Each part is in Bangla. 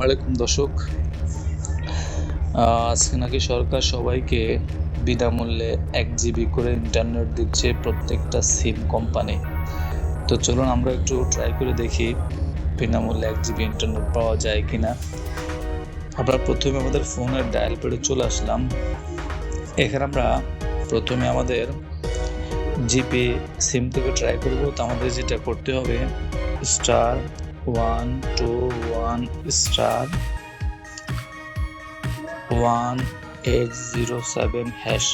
ওয়ালাইকুম দর্শক। আজকে নাকি সরকার সবাইকে বিনামূল্যে এক জিবি করে ইন্টারনেট দিচ্ছে প্রত্যেকটা সিম কোম্পানি তো চলুন আমরা একটু ট্রাই করে দেখি বিনামূল্যে এক জিবি ইন্টারনেট পাওয়া যায় কি না আমরা প্রথমে আমাদের ফোনের ডায়াল পেডে চলে আসলাম। এখানে আমরা প্রথমে আমাদের জিপি সিম থেকে ট্রাই করব। তো আমাদের যেটা করতে হবে star one two one star one eight zero seven hash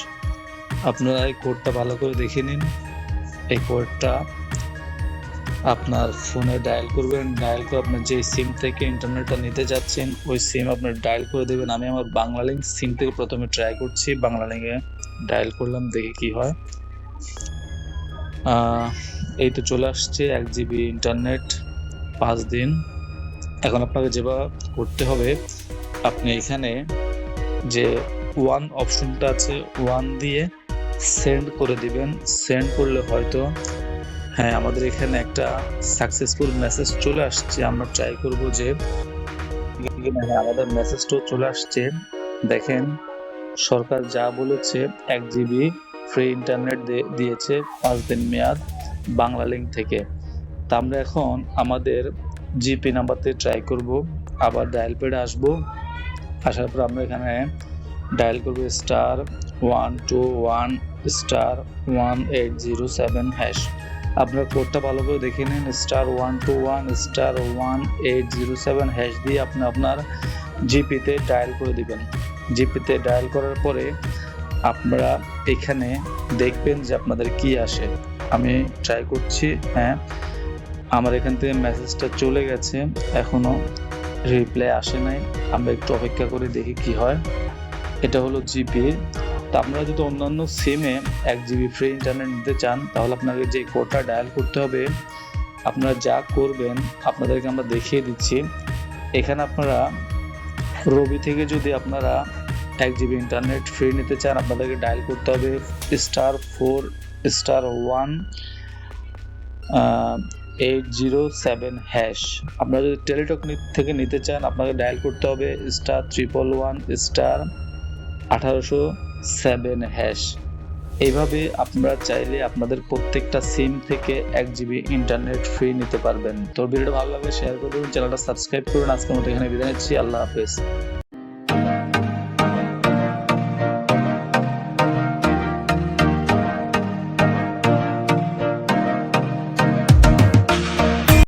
আপনারা এই কোডটা ভালো করে দেখে নিন। এই কোডটা আপনার ফোনে ডায়াল করবেন। ডায়াল করে আপনার যে সিম থেকে ইন্টারনেটটা নিতে যাচ্ছেন, ওই সিম আপনার ডায়াল করে দেবেন। আমি আমার বাংলা লিঙ্ক সিম থেকে প্রথমে ট্রাই করছি। বাংলা লিঙ্কে ডায়াল করলাম, দেখি কি হয়। এই তো চলে আসছে এক জিবি ইন্টারনেট পাঁচ দিন। এখন আপনাকে যেভাবে করতে হবে, আপনি এখানে যে ওয়ান অপশনটা আছে ওয়ান দিয়ে সেন্ড করে দিবেন। সেন্ড করলে হয়তো হ্যাঁ আমাদের এখানে একটা সাকসেসফুল মেসেজ চলে আসছে। আমরা ট্রাই করব যে হ্যাঁ আমাদের মেসেজটাও চলে আসছে। দেখেন, সরকার যা বলেছে, এক জিবি ফ্রি ইন্টারনেট দিয়েছে পাঁচ দিন মেয়াদ বাংলা লিঙ্ক থেকে। তা আমরা এখন আমাদের জিপি নাম্বারতে ট্রাই করব, আবার ডায়াল পেডে আসব। আসার পর আমরা এখানে ডায়াল করব star one two one star one eight zero seven hash আপনার কোডটা ভালো করে দেখে নিন star one two one star one eight zero seven hash দিয়ে আপনি আপনার জিপিতে ডায়াল করে দিবেন। জিপিতে ডায়াল করার পরে আপনারা এখানে দেখবেন যে আপনাদের কি আসে। আমি ট্রাই করছি হ্যাঁ। আমার এখান থেকে মেসেজটা চলে গেছে, এখনও রিপ্লাই আসে নাই। আমরা একটু অপেক্ষা করে দেখি কি হয়। এটা হলো জিপি তা আপনারা যদি অন্যান্য সিমে এক জিবি ফ্রি ইন্টারনেট নিতে চান, তাহলে আপনাকে যে কোডটা ডায়াল করতে হবে, আপনারা যা করবেন, আপনাদেরকে আমরা দেখিয়ে দিচ্ছি। এখানে আপনারা রবি থেকে যদি আপনারা এক জিবি ইন্টারনেট ফ্রি নিতে চান, আপনাদেরকে ডায়াল করতে হবে star four star one eight zero seven hash আপনারা যদি টেলিটক থেকে নিতে চান, আপনাকে ডায়াল করতে হবে স্টার ট্রিপল ওয়ান স্টার আঠারোশো সেভেন হ্যাশ এইভাবে আপনারা চাইলে আপনাদের প্রত্যেকটা সিম থেকে এক জিবি ইন্টারনেট ফ্রি নিতে পারবেন। তো ভিডিওটা ভালো লাগলে শেয়ার করে দেবেন চ্যানেলটা সাবস্ক্রাইব করুন। আজকের মতো এখানে বিদায় নিচ্ছি। আল্লাহ হাফেজ।